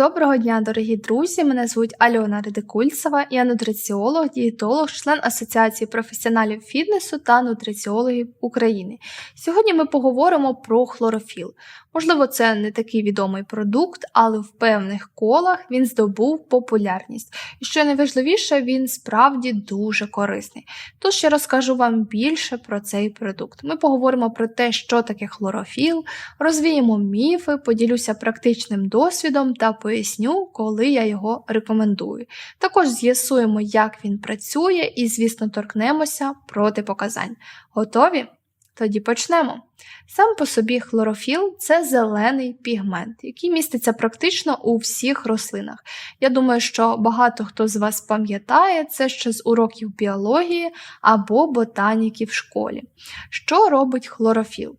Доброго дня, дорогі друзі! Мене звуть Альона Редикульцева, я нутриціолог, дієтолог, член Асоціації професіоналів фітнесу та нутриціологів України. Сьогодні ми поговоримо про хлорофіл. Можливо, це не такий відомий продукт, але в певних колах він здобув популярність. І що найважливіше, він справді дуже корисний. Тож я розкажу вам більше про цей продукт. Ми поговоримо про те, що таке хлорофіл, розвіємо міфи, поділюся практичним досвідом та поясню, коли я його рекомендую. Також з'ясуємо, як він працює, і, звісно, торкнемося протипоказань. Готові? Тоді почнемо. Сам по собі хлорофіл це зелений пігмент, який міститься практично у всіх рослинах. Я думаю, що багато хто з вас пам'ятає це ще з уроків біології або ботаніки в школі. Що робить хлорофіл?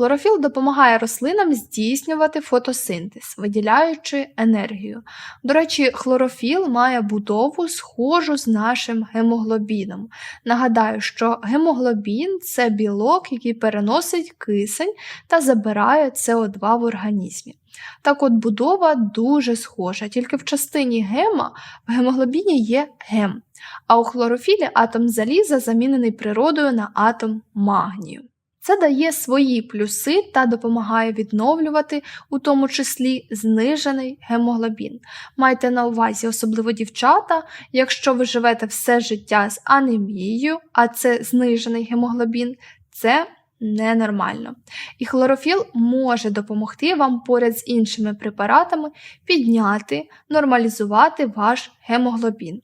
Хлорофіл допомагає рослинам здійснювати фотосинтез, виділяючи енергію. До речі, хлорофіл має будову схожу з нашим гемоглобіном. Нагадаю, що гемоглобін це білок, який переносить кисень та забирає СО2 в організмі. Так от будова дуже схожа, тільки в частині гема в гемоглобіні є гем, а у хлорофілі атом заліза замінений природою на атом магнію. Це дає свої плюси та допомагає відновлювати, у тому числі знижений гемоглобін. Майте на увазі, особливо дівчата, якщо ви живете все життя з анемією, а це знижений гемоглобін, це ненормально. І хлорофіл може допомогти вам поряд з іншими препаратами підняти, нормалізувати ваш гемоглобін.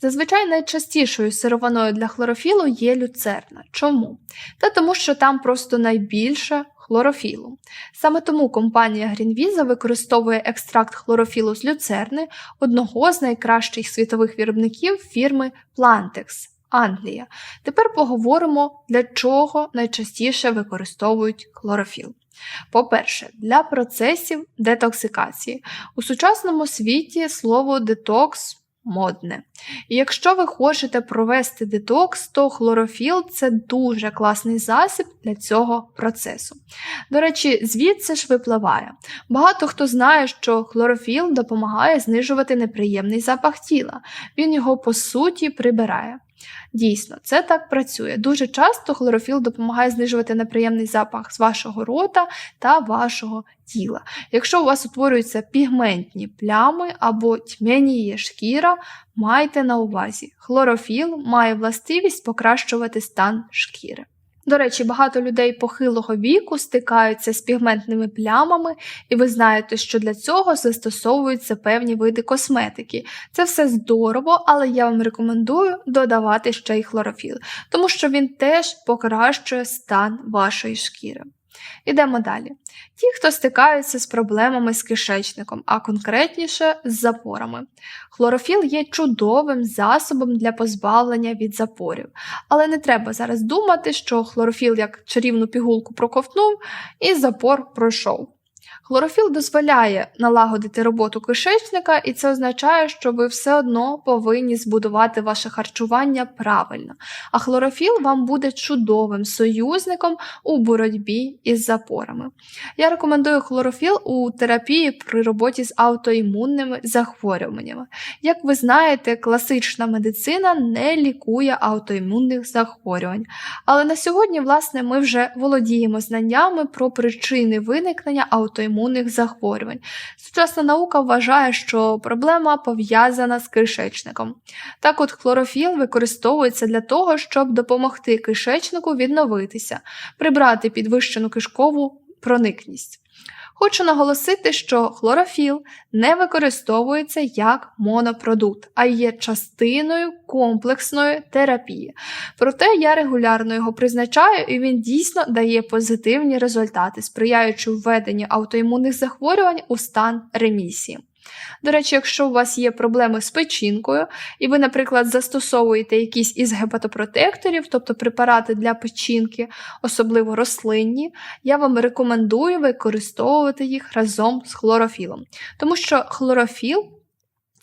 Зазвичай найчастішою сировиною для хлорофілу є люцерна. Чому? Та тому, що там просто найбільше хлорофілу. Саме тому компанія Greenvisa використовує екстракт хлорофілу з люцерни, одного з найкращих світових виробників фірми Plantex. Англія. Тепер поговоримо, для чого найчастіше використовують хлорофіл. По-перше, для процесів детоксикації. У сучасному світі слово детокс модне. І якщо ви хочете провести детокс, то хлорофіл це дуже класний засіб для цього процесу. До речі, звідси ж випливає. Багато хто знає, що хлорофіл допомагає знижувати неприємний запах тіла, він його по суті прибирає. Дійсно, це так працює. Дуже часто хлорофіл допомагає знижувати неприємний запах з вашого рота та вашого тіла. Якщо у вас утворюються пігментні плями або тьмяніє шкіра, майте на увазі, хлорофіл має властивість покращувати стан шкіри. До речі, багато людей похилого віку стикаються з пігментними плямами, і ви знаєте, що для цього застосовуються певні види косметики. Це все здорово, але я вам рекомендую додавати ще й хлорофіл, тому що він теж покращує стан вашої шкіри. Ідемо далі. Ті, хто стикаються з проблемами з кишечником, а конкретніше з запорами. Хлорофіл є чудовим засобом для позбавлення від запорів, але не треба зараз думати, що хлорофіл як чарівну пігулку проковтнув і запор пройшов. Хлорофіл дозволяє налагодити роботу кишечника, і це означає, що ви все одно повинні збудувати ваше харчування правильно. А хлорофіл вам буде чудовим союзником у боротьбі із запорами. Я рекомендую хлорофіл у терапії при роботі з аутоімунними захворюваннями. Як ви знаєте, класична медицина не лікує аутоімунних захворювань. Але на сьогодні, власне, ми вже володіємо знаннями про причини виникнення аутоімунних імунних захворювань. Сучасна наука вважає, що проблема пов'язана з кишечником. Так от хлорофіл використовується для того, щоб допомогти кишечнику відновитися, прибрати підвищену кишкову проникність. Хочу наголосити, що хлорофіл не використовується як монопродукт, а є частиною комплексної терапії. Проте я регулярно його призначаю і він дійсно дає позитивні результати, сприяючи введенню аутоімунних захворювань у стан ремісії. До речі, якщо у вас є проблеми з печінкою, і ви, наприклад, застосовуєте якісь із гепатопротекторів, тобто препарати для печінки, особливо рослинні, я вам рекомендую використовувати їх разом з хлорофілом. Тому що хлорофіл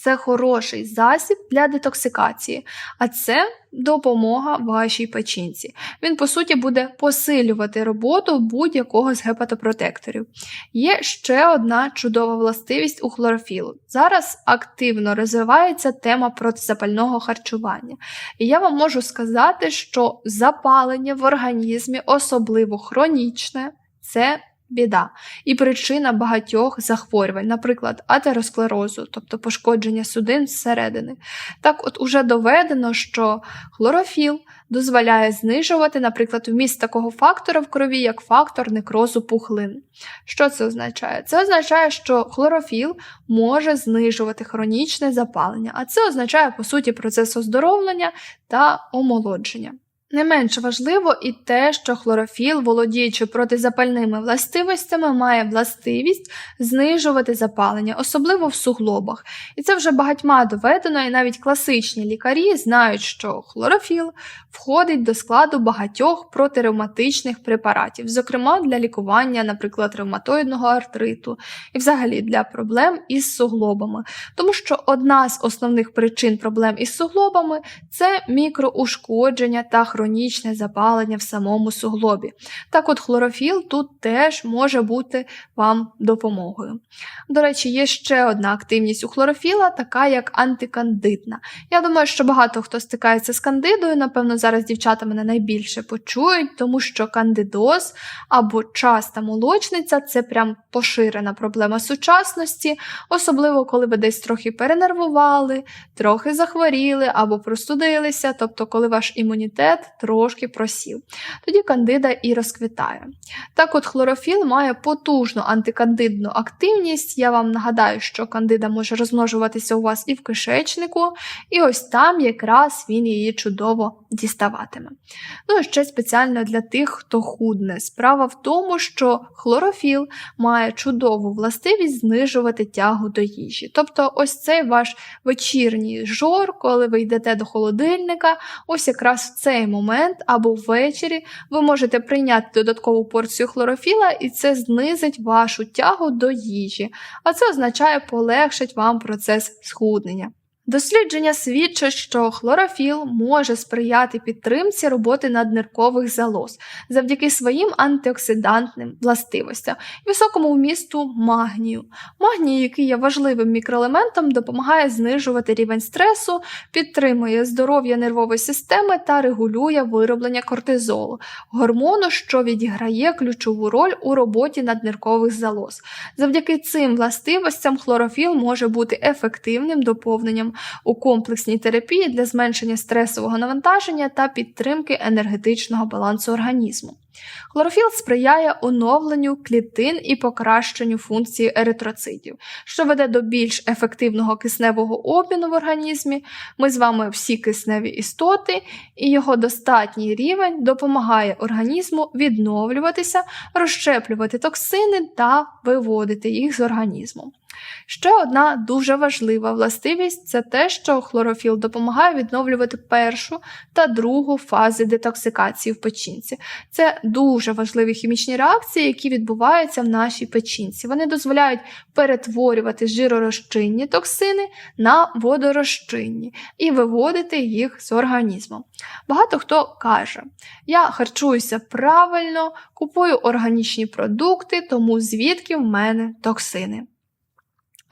це хороший засіб для детоксикації, а це допомога вашій печінці. Він, по суті, буде посилювати роботу будь-якого з гепатопротекторів. Є ще одна чудова властивість у хлорофілу. Зараз активно розвивається тема протизапального харчування. І я вам можу сказати, що запалення в організмі, особливо хронічне, це біда і причина багатьох захворювань, наприклад, атеросклерозу, тобто пошкодження судин зсередини. Так, от уже доведено, що хлорофіл дозволяє знижувати, наприклад, вміст такого фактора в крові, як фактор некрозу пухлин. Що це означає? Це означає, що хлорофіл може знижувати хронічне запалення, а це означає, по суті, процес оздоровлення та омолодження. Не менш важливо і те, що хлорофіл, володіючи протизапальними властивостями, має властивість знижувати запалення, особливо в суглобах. І це вже багатьма доведено, і навіть класичні лікарі знають, що хлорофіл входить до складу багатьох протиревматичних препаратів, зокрема для лікування, наприклад, ревматоїдного артриту і взагалі для проблем із суглобами. Тому що одна з основних причин проблем із суглобами це мікроушкодження та хронічне запалення в самому суглобі. Так от хлорофіл тут теж може бути вам допомогою. До речі, є ще одна активність у хлорофіла, така як антикандидна. Я думаю, що багато хто стикається з кандидою, напевно, зараз дівчата мене найбільше почують, тому що кандидоз або часта молочниця це прям поширена проблема сучасності, особливо коли ви десь трохи перенервували, трохи захворіли або простудилися, тобто коли ваш імунітет трошки просів. Тоді кандида і розквітає. Так от хлорофіл має потужну антикандидну активність. Я вам нагадаю, що кандида може розмножуватися у вас і в кишечнику, і ось там якраз він її чудово діставатиме. Ну і ще спеціально для тих, хто худне. Справа в тому, що хлорофіл має чудову властивість знижувати тягу до їжі. Тобто, ось цей ваш вечірній жор, коли ви йдете до холодильника, ось якраз в цей момент або ввечері ви можете прийняти додаткову порцію хлорофіла, і це знизить вашу тягу до їжі, а це означає полегшить вам процес схуднення. Дослідження свідчать, що хлорофіл може сприяти підтримці роботи надниркових залоз завдяки своїм антиоксидантним властивостям високому вмісту магнію. Магній, який є важливим мікроелементом, допомагає знижувати рівень стресу, підтримує здоров'я нервової системи та регулює вироблення кортизолу, гормону, що відіграє ключову роль у роботі надниркових залоз. Завдяки цим властивостям хлорофіл може бути ефективним доповненням у комплексній терапії для зменшення стресового навантаження та підтримки енергетичного балансу організму. Хлорофіл сприяє оновленню клітин і покращенню функції еритроцитів, що веде до більш ефективного кисневого обміну в організмі. Ми з вами всі кисневі істоти, і його достатній рівень допомагає організму відновлюватися, розщеплювати токсини та виводити їх з організму. Ще одна дуже важлива властивість це те, що хлорофіл допомагає відновлювати першу та другу фази детоксикації в печінці. Це дуже важливі хімічні реакції, які відбуваються в нашій печінці. Вони дозволяють перетворювати жиророзчинні токсини на водорозчинні і виводити їх з організму. Багато хто каже: я харчуюся правильно, купую органічні продукти, тому звідки в мене токсини.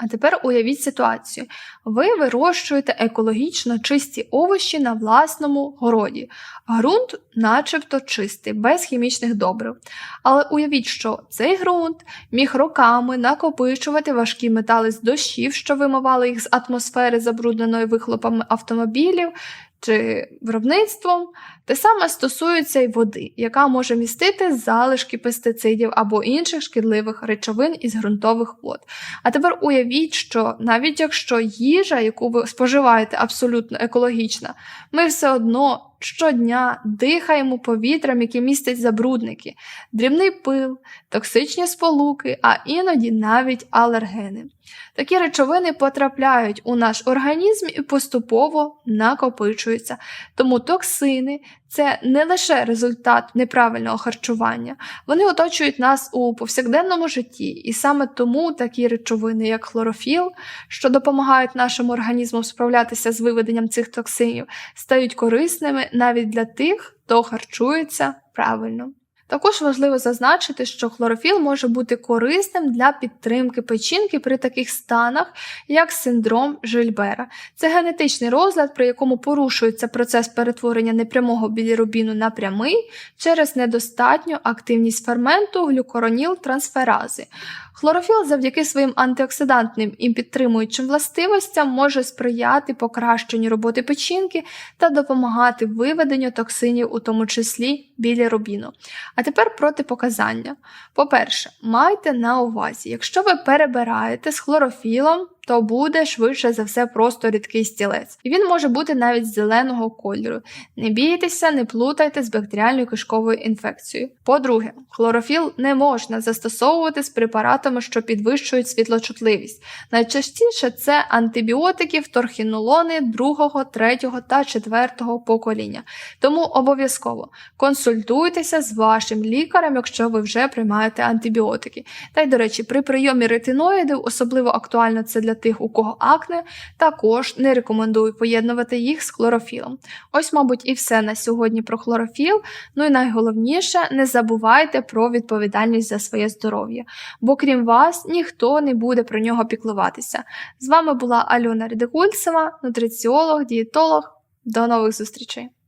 А тепер уявіть ситуацію: ви вирощуєте екологічно чисті овочі на власному городі. Ґрунт, начебто, чистий, без хімічних добрив. Але уявіть, що цей ґрунт міг роками накопичувати важкі метали з дощів, що вимивали їх з атмосфери, забрудненої вихлопами автомобілів. Чи виробництвом те саме стосується й води, яка може містити залишки пестицидів або інших шкідливих речовин із ґрунтових вод. А тепер уявіть, що навіть якщо їжа, яку ви споживаєте, абсолютно екологічна, ми все одно щодня дихаємо повітрям, яке містить забрудники, дрібний пил, токсичні сполуки, а іноді навіть алергени. Такі речовини потрапляють у наш організм і поступово накопичуються. Тому токсини це не лише результат неправильного харчування, вони оточують нас у повсякденному житті, і саме тому такі речовини, як хлорофіл, що допомагають нашому організму справлятися з виведенням цих токсинів, стають корисними навіть для тих, хто харчується правильно. Також важливо зазначити, що хлорофіл може бути корисним для підтримки печінки при таких станах, як синдром Жильбера. Це генетичний розлад, при якому порушується процес перетворення непрямого білірубіну на прямий через недостатню активність ферменту глюкороніл-трансферази. Хлорофіл завдяки своїм антиоксидантним і підтримуючим властивостям може сприяти покращенню роботи печінки та допомагати виведенню токсинів, у тому числі білірубіну. А тепер протипоказання. По-перше, майте на увазі, якщо ви перебираєте з хлорофілом, то буде швидше за все просто рідкий стілець. І він може бути навіть зеленого кольору. Не бійтеся, не плутайте з бактеріальною кишковою інфекцією. По-друге, хлорофіл не можна застосовувати з препаратами, що підвищують світлочутливість. Найчастіше це антибіотики, вторхінолони другого, третього та четвертого покоління. Тому обов'язково консультуйтеся з вашим лікарем, якщо ви вже приймаєте антибіотики. Та й, до речі, при прийомі ретиноїдів, особливо актуально це для тих, у кого акне, також не рекомендую поєднувати їх з хлорофілом. Ось, мабуть, і все на сьогодні про хлорофіл. Ну і найголовніше, не забувайте про відповідальність за своє здоров'я, бо крім вас ніхто не буде про нього піклуватися. З вами була Альона Редикульцева, нутриціолог, дієтолог. До нових зустрічей!